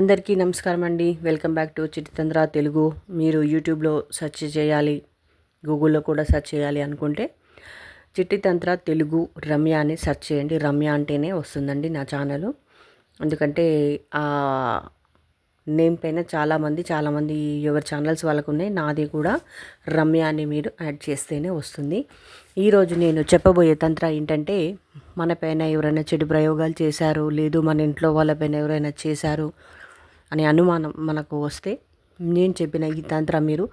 అందరికీ నమస్కారం అండి. వెల్కమ్ బ్యాక్ టు చిటితంద్ర తెలుగు. మీరు యూట్యూబ్లో సెర్చ్ చేయాలి గూగుల్లో కూడా సెర్చ్ చేయాలి అనుకుంటే చిట్టితంత్ర తెలుగు రమ్య అని సెర్చ్ చేయండి. రమ్య అంటేనే వస్తుందండి నా ఛానల్. ఎందుకంటే ఆ నేమ్ పైన చాలామంది చాలామంది ఎవరి ఛానల్స్ వాళ్ళకు ఉన్నాయి నాది కూడా రమ్య అని మీరు యాడ్ చేస్తేనే వస్తుంది. ఈరోజు నేను చెప్పబోయే తంత్ర ఏంటంటే మన పైన ఎవరైనా చెడు ప్రయోగాలు చేశారు లేదు మన ఇంట్లో వాళ్ళపైన ఎవరైనా చేశారు అనే అనుమానం మనకు వస్తే నేను చెప్పిన ఈ తంత్రం మీరు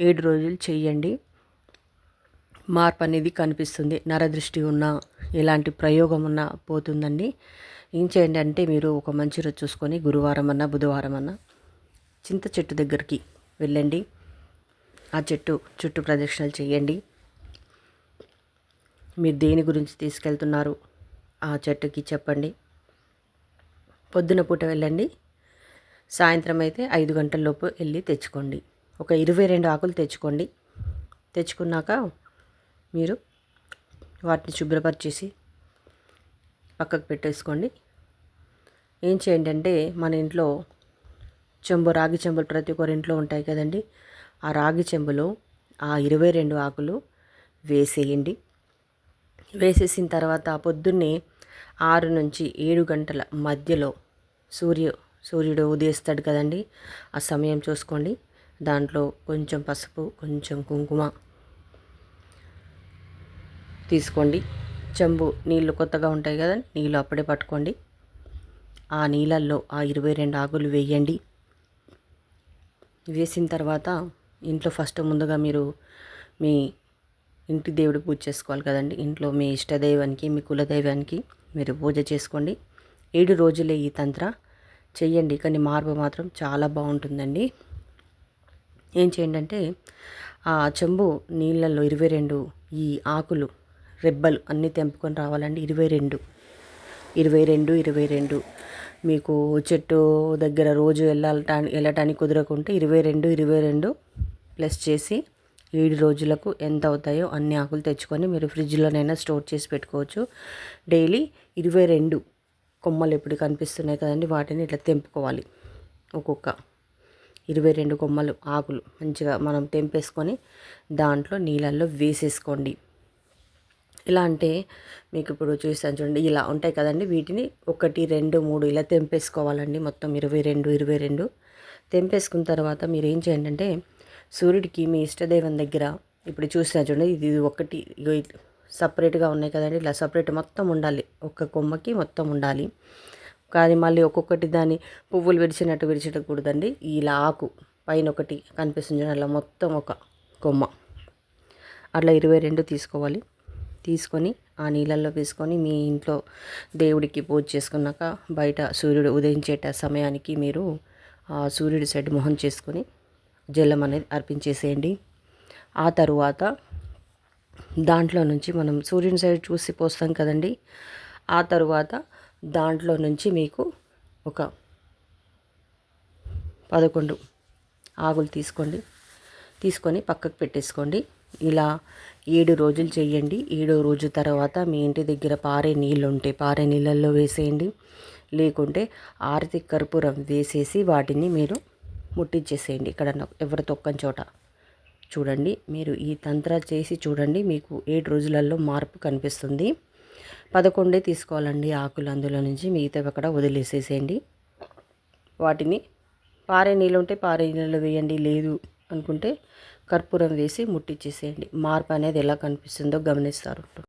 ఏడు రోజులు చేయండి మార్పు అనేది కనిపిస్తుంది. నరదృష్టి ఉన్నా ఎలాంటి ప్రయోగం ఉన్నా పోతుందండి. ఏం చేయండి అంటే మీరు ఒక మంచి రోజు చూసుకొని గురువారం అన్నా బుధవారం అన్నా చింత చెట్టు దగ్గరికి వెళ్ళండి. ఆ చెట్టు చుట్టూ ప్రదక్షిణలు చేయండి. మీరు దేని గురించి తీసుకెళ్తున్నారు ఆ చెట్టుకి చెప్పండి. పొద్దున పూట వెళ్ళండి. సాయంత్రం అయితే ఐదు గంటలలోపు వెళ్ళి తెచ్చుకోండి. ఒక ఇరవై రెండు ఆకులు తెచ్చుకోండి. తెచ్చుకున్నాక మీరు వాటిని శుభ్రపరిచేసి పక్కకు పెట్టేసుకోండి. ఏం చేయండి అంటే మన ఇంట్లో చెంబు రాగి చెంబులు ప్రతి ఒక్కరి ఇంట్లో ఉంటాయి కదండి. ఆ రాగి చెంబులో ఆ ఇరవై రెండు ఆకులు వేసేయండి. వేసేసిన తర్వాత పొద్దున్నే ఆరు నుంచి ఏడు గంటల మధ్యలో సూర్య సూర్యుడు ఉదయిస్తాడు కదండి. ఆ సమయం చూసుకోండి. దాంట్లో కొంచెం పసుపు కొంచెం కుంకుమ తీసుకోండి. చెంబు నీళ్ళు కొత్తగా ఉంటాయి కదా నీళ్ళు అప్పుడే పట్టుకోండి. ఆ నీళ్ళల్లో ఆ ఇరవై రెండు ఆకులు వేయండి. వేసిన తర్వాత ఇంట్లో ఫస్ట్ ముందుగా మీరు మీ ఇంటి దేవుడు పూజ చేసుకోవాలి కదండి. ఇంట్లో మీ ఇష్టదైవానికి మీ కులదైవానికి మీరు పూజ చేసుకోండి. ఏడు రోజులే ఈ తంత్ర. చెయ్యండి. కానీ మార్పు మాత్రం చాలా బాగుంటుందండి. ఏం చేయండి అంటే ఆ చెంబు నీళ్ళల్లో ఇరవై రెండు ఈ ఆకులు రెబ్బలు అన్నీ తెంపుకొని రావాలండి. ఇరవై రెండు ఇరవై రెండు ఇరవై రెండు. మీకు చెట్టు దగ్గర రోజు వెళ్ళటానికి వెళ్ళటానికి కుదరకుంటే ఇరవై రెండు ఇరవై రెండు ప్లస్ చేసి ఏడు రోజులకు ఎంత అవుతాయో అన్ని ఆకులు తెచ్చుకొని మీరు ఫ్రిడ్జ్లోనైనా స్టోర్ చేసి పెట్టుకోవచ్చు. డైలీ ఇరవై రెండు కొమ్మలు ఎప్పుడు కనిపిస్తున్నాయి కదండి వాటిని ఇట్లా తెంపుకోవాలి. ఒక్కొక్క ఇరవై రెండు కొమ్మలు ఆకులు మంచిగా మనం తెంపేసుకొని దాంట్లో నీళ్ళల్లో వేసేసుకోండి. ఇలా అంటే మీకు ఇప్పుడు చూస్తాను చూడండి ఇలా ఉంటాయి కదండి వీటిని. ఒకటి రెండు మూడు ఇలా తెంపేసుకోవాలండి మొత్తం ఇరవై రెండు ఇరవై రెండు. తెంపేసుకున్న తర్వాత మీరు ఏం చేయండి అంటే సూర్యుడికి మీ ఇష్టదైవం దగ్గర ఇప్పుడు చూసిన చూడండి ఇది ఒకటి సపరేట్గా ఉన్నాయి కదండి. ఇలా సపరేట్ మొత్తం ఉండాలి. ఒక్క కొమ్మకి మొత్తం ఉండాలి. కానీ మళ్ళీ ఒక్కొక్కటి దాని పువ్వులు విడిచినట్టు విడిచిటకూడదండి ఇలా ఆకు పైన ఒకటి కనిపిస్తుంది అలా మొత్తం ఒక కొమ్మ. అట్లా ఇరవై రెండు తీసుకోవాలి. తీసుకొని ఆ నీళ్ళల్లో వేసుకొని మీ ఇంట్లో దేవుడికి పూజ చేసుకున్నాక బయట సూర్యుడు ఉదయించేట సమయానికి మీరు ఆ సూర్యుడి సైడ్ మొహం చేసుకొని జలం అనేది అర్పించేసేయండి. ఆ తరువాత దాంట్లో నుంచి మనం సూర్యుని సైడ్ చూసి పోస్తాం కదండి. ఆ తరువాత దాంట్లో నుంచి మీకు ఒక పదకొండు ఆకులు తీసుకోండి. తీసుకొని పక్కకు పెట్టేసుకోండి. ఇలా ఏడు రోజులు చేయండి. ఏడో రోజు తర్వాత మీ ఇంటి దగ్గర పారే నీళ్ళు ఉంటే పారే నీళ్ళల్లో వేసేయండి. లేకుంటే ఆర్తి కర్పూరం వేసేసి వాటిని మీరు ముట్టించేసేయండి. ఇక్కడ ఎవరి తొక్కని చోట. చూడండి. మీరు ఈ తంత్ర చేసి చూడండి. మీకు ఏడు రోజులలో మార్పు కనిపిస్తుంది. పదకొండే తీసుకోవాలండి ఆకులు అందులో నుంచి. మిగతా అక్కడ వదిలేసేసేయండి. వాటిని పారే నీళ్ళు ఉంటే పారే నీళ్ళు వేయండి. లేదు అనుకుంటే కర్పూరం వేసి ముట్టించేసేయండి మార్పు అనేది ఎలా కనిపిస్తుందో గమనిస్తారు.